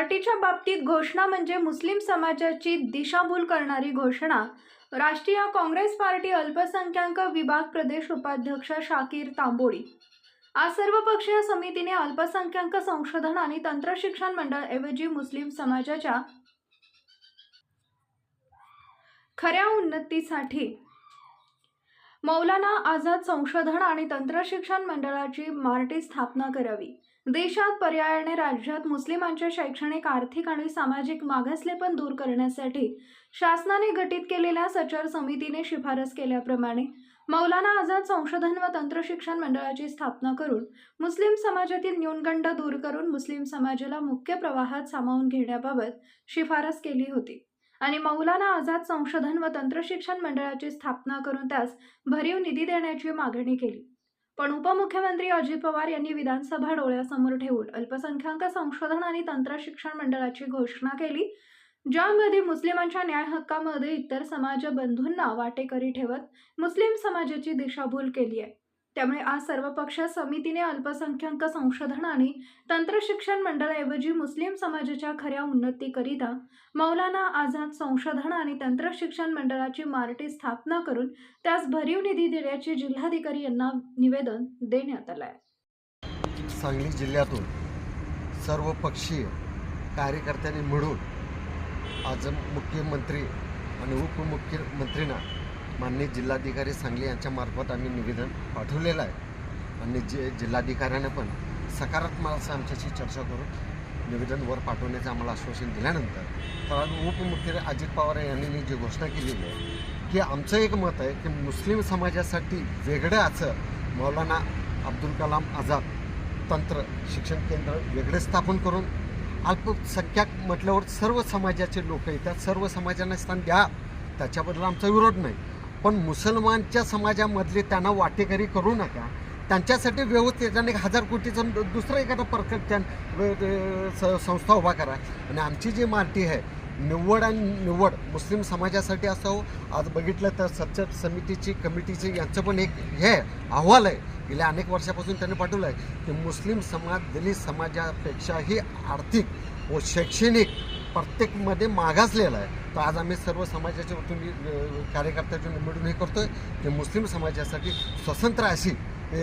आरटीच्या बाबतीत घोषणा म्हणजे मुस्लिम समाजाची दिशाभूल करणारी घोषणा. राष्ट्रीय काँग्रेस पार्टी अल्पसंख्याक विभाग प्रदेश उपाध्यक्ष शाकीर तांबोळी. आज सर्वपक्षीय समितीने अल्पसंख्याक संशोधन आणि तंत्रशिक्षण मंडळ ऐवजी मुस्लिम समाजाच्या खऱ्या उन्नतीसाठी मौलाना आझाद संशोधन आणि तंत्रशिक्षण मंडळाची मार्टी स्थापना करावी. देशात पर्यायाने राज्यात मुस्लिमांचे शैक्षणिक आर्थिक आणि सामाजिक मागासलेपण दूर करण्यासाठी शासनाने गठीत केलेल्या सचर समितीने शिफारस केल्याप्रमाणे मौलाना आझाद संशोधन व तंत्रशिक्षण मंडळाची स्थापना करून मुस्लिम समाजातील न्यूनगंड दूर करून मुस्लिम समाजाला मुख्य प्रवाहात सामावून घेण्याबाबत शिफारस केली होती. आणि मौलाना आझाद संशोधन व तंत्रशिक्षण मंडळाची स्थापना करून त्यास भरीव निधी देण्याची मागणी केली. पण उपमुख्यमंत्री अजित पवार यांनी विधानसभा डोळ्यासमोर ठेवून अल्पसंख्याक संशोधन आणि तंत्रशिक्षण मंडळाची घोषणा केली ज्यामध्ये मुस्लिमांच्या न्याय हक्कामध्ये इतर समाज बंधूंना वाटेकरी ठेवत मुस्लिम समाजाची दिशाभूल केली आहे. त्यामुळे आज सर्वपक्ष समितीने अल्पसंख्याक संशोधन आणि तंत्रशिक्षण मंडळाऐवजी मुस्लिम समाजाच्या खऱ्या उन्नतीकरिता मौलाना आझाद संशोधन आणि तंत्रशिक्षण मंडळाची मार्टी स्थापना करून त्यास भरीव निधी देण्याचे जिल्हाधिकारी यांना निवेदन देण्यात आलं आहे. सांगली जिल्ह्यातून सर्व पक्षीय कार्यकर्त्यांनी मिळून आज मुख्यमंत्री आणि उपमुख्यमंत्रींना माननीय जिल्हाधिकारी सांगली यांच्यामार्फत आम्ही निवेदन पाठवलेलं आहे. आणि जे जिल्हाधिकाऱ्यानं पण सकारात्मक असं आमच्याशी चर्चा करून निवेदन वर पाठवण्याचं आम्हाला आश्वासन दिल्यानंतर तर आज उपमुख्यमंत्री अजित पवार यांनी जी घोषणा केलेली आहे की आमचं एक मत आहे की मुस्लिम समाजासाठी वेगळं असं मौलाना अब्दुल कलाम आझाद तंत्र शिक्षण केंद्र वेगळे स्थापन करून अल्पसंख्याक म्हटल्यावर सर्व समाजाचे लोक येतात सर्व समाजांना स्थान द्या त्याच्याबद्दल आमचा विरोध नाही. पण मुसलमानच्या समाजामधले त्यांना वाटेकरी करू नका. त्यांच्यासाठी व्यवस्थित एक हजार कोटीचं दुसरं एखादं परफेक्ट त्या स- संस्था उभा करा. आणि आमची जी मार्टी आहे निव्वड आणि निव्वड मुस्लिम समाजासाठी असावं आज बघितलं तर सच्चट समितीची कमिटीची यांचं पण एक हे अहवाल आहे. गेल्या अनेक वर्षापासून त्यांनी पाठवलं आहे की मुस्लिम समाज दलित समाजापेक्षाही आर्थिक व शैक्षणिक प्रत्येकमध्ये मागासलेला आहे. तर आज आम्ही सर्व समाजाच्या वतीने कार्यकर्त्याच्या निवडून हे करतोय. की मुस्लिम समाजासाठी स्वतंत्र अशी अ,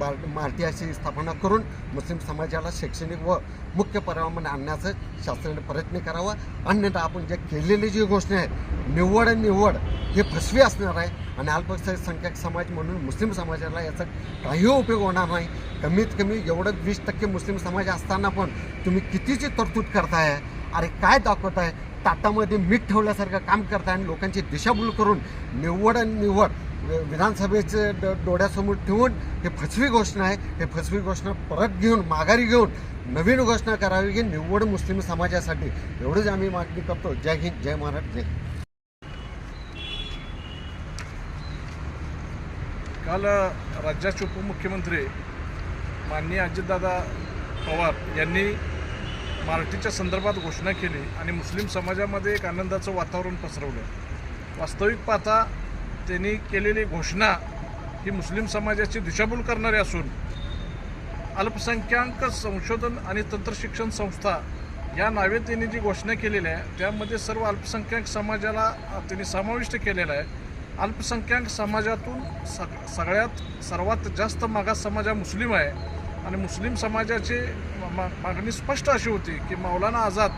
बार- अशी स्थापना करून मुस्लिम समाजाला शैक्षणिक व मुख्य पर्यावरण आणण्याचा शासनाने प्रयत्न करावा. अन्यथा आपण जे केलेली जी घोषणा आहे निवड आणि निव्वड हे फसवी असणार आहे. आणि अल्पसंख्याक समाज म्हणून मुस्लिम समाजाला याचा काही उपयोग होणार नाही. कमीत कमी एवढं वीस टक्के मुस्लिम समाज असताना पण तुम्ही कितीची तरतूद करताय? अरे काय दाखवताय आहे? ताटामध्ये मीठ ठेवल्यासारखं काम करताय आणि लोकांची दिशाभूल करून निवड आणि निव्वड विधानसभेचे ड डोळ्यासमोर ठेवून हे फसवी घोषणा आहे. हे फसवी घोषणा परत घेऊन माघारी घेऊन नवीन घोषणा करावी की निव्वड मुस्लिम समाजासाठी. एवढंच आम्ही मागणी करतो. जय हिंद जय महाराष्ट्र जय काल राज्याचे उपमुख्यमंत्री माननीय अजितदादा पवार यांनी मराठीच्या संदर्भात घोषणा केली आणि मुस्लिम समाजामध्ये एक आनंदाचं वातावरण पसरवलं. वास्तविक पाहता त्यांनी केलेली घोषणा ही मुस्लिम समाजाची दिशाभूल करणारी असून अल्पसंख्याक संशोधन आणि तंत्रशिक्षण संस्था या नावे त्यांनी जी घोषणा केलेली आहे त्यामध्ये सर्व अल्पसंख्याक समाजाला त्यांनी समाविष्ट केलेला आहे. अल्पसंख्याक समाजातून सग सगळ्यात सर्वात जास्त मागास समाज हा मुस्लिम आहे. आणि मुस्लिम समाजाची मा- मा- मागणी स्पष्ट अशी होती की मौलाना आझाद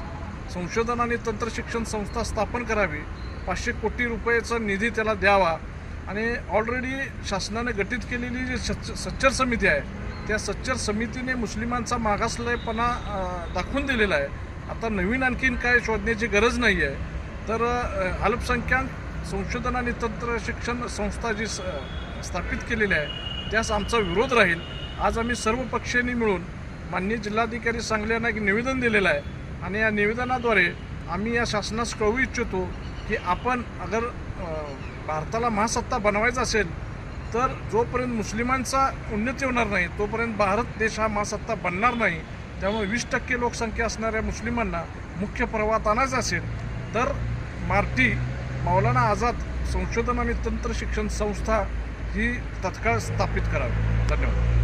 संशोधन आणि तंत्रशिक्षण संस्था स्थापन करावी. पाचशे कोटी रुपयाचा निधी त्याला द्यावा. आणि ऑलरेडी शासनाने गठीत केलेली जी सच्च सच्चर समिती आहे त्या सच्चर समितीने मुस्लिमांचा मागासलेपणा दाखवून दिलेला आहे. आता नवीन आणखीन काय शोधण्याची गरज नाही आहे. तर अल्पसंख्याक संशोधन आणि तंत्रशिक्षण संस्था जी स- स्थापित केलेली आहे त्यास आमचा विरोध राहील. आज आम्ही सर्व पक्षांनी मिळून माननीय जिल्हाधिकारी सांगली यांना एक निवेदन दिलेलं आहे. आणि या निवेदनाद्वारे आम्ही या शासनास कळवू इच्छितो की आपण अगर भारताला महासत्ता बनवायचा असेल तर जोपर्यंत मुस्लिमांचा उन्नती होणार नाही तोपर्यंत भारत देश हा महासत्ता बनणार नाही त्यामुळे वीस टक्के लोकसंख्या असणाऱ्या मुस्लिमांना मुख्य प्रवाहात आणायचं असेल तर मार्टी मौलाना आझाद संशोधन आणि तंत्रशिक्षण संस्था ही तत्काळ स्थापित करावी. धन्यवाद.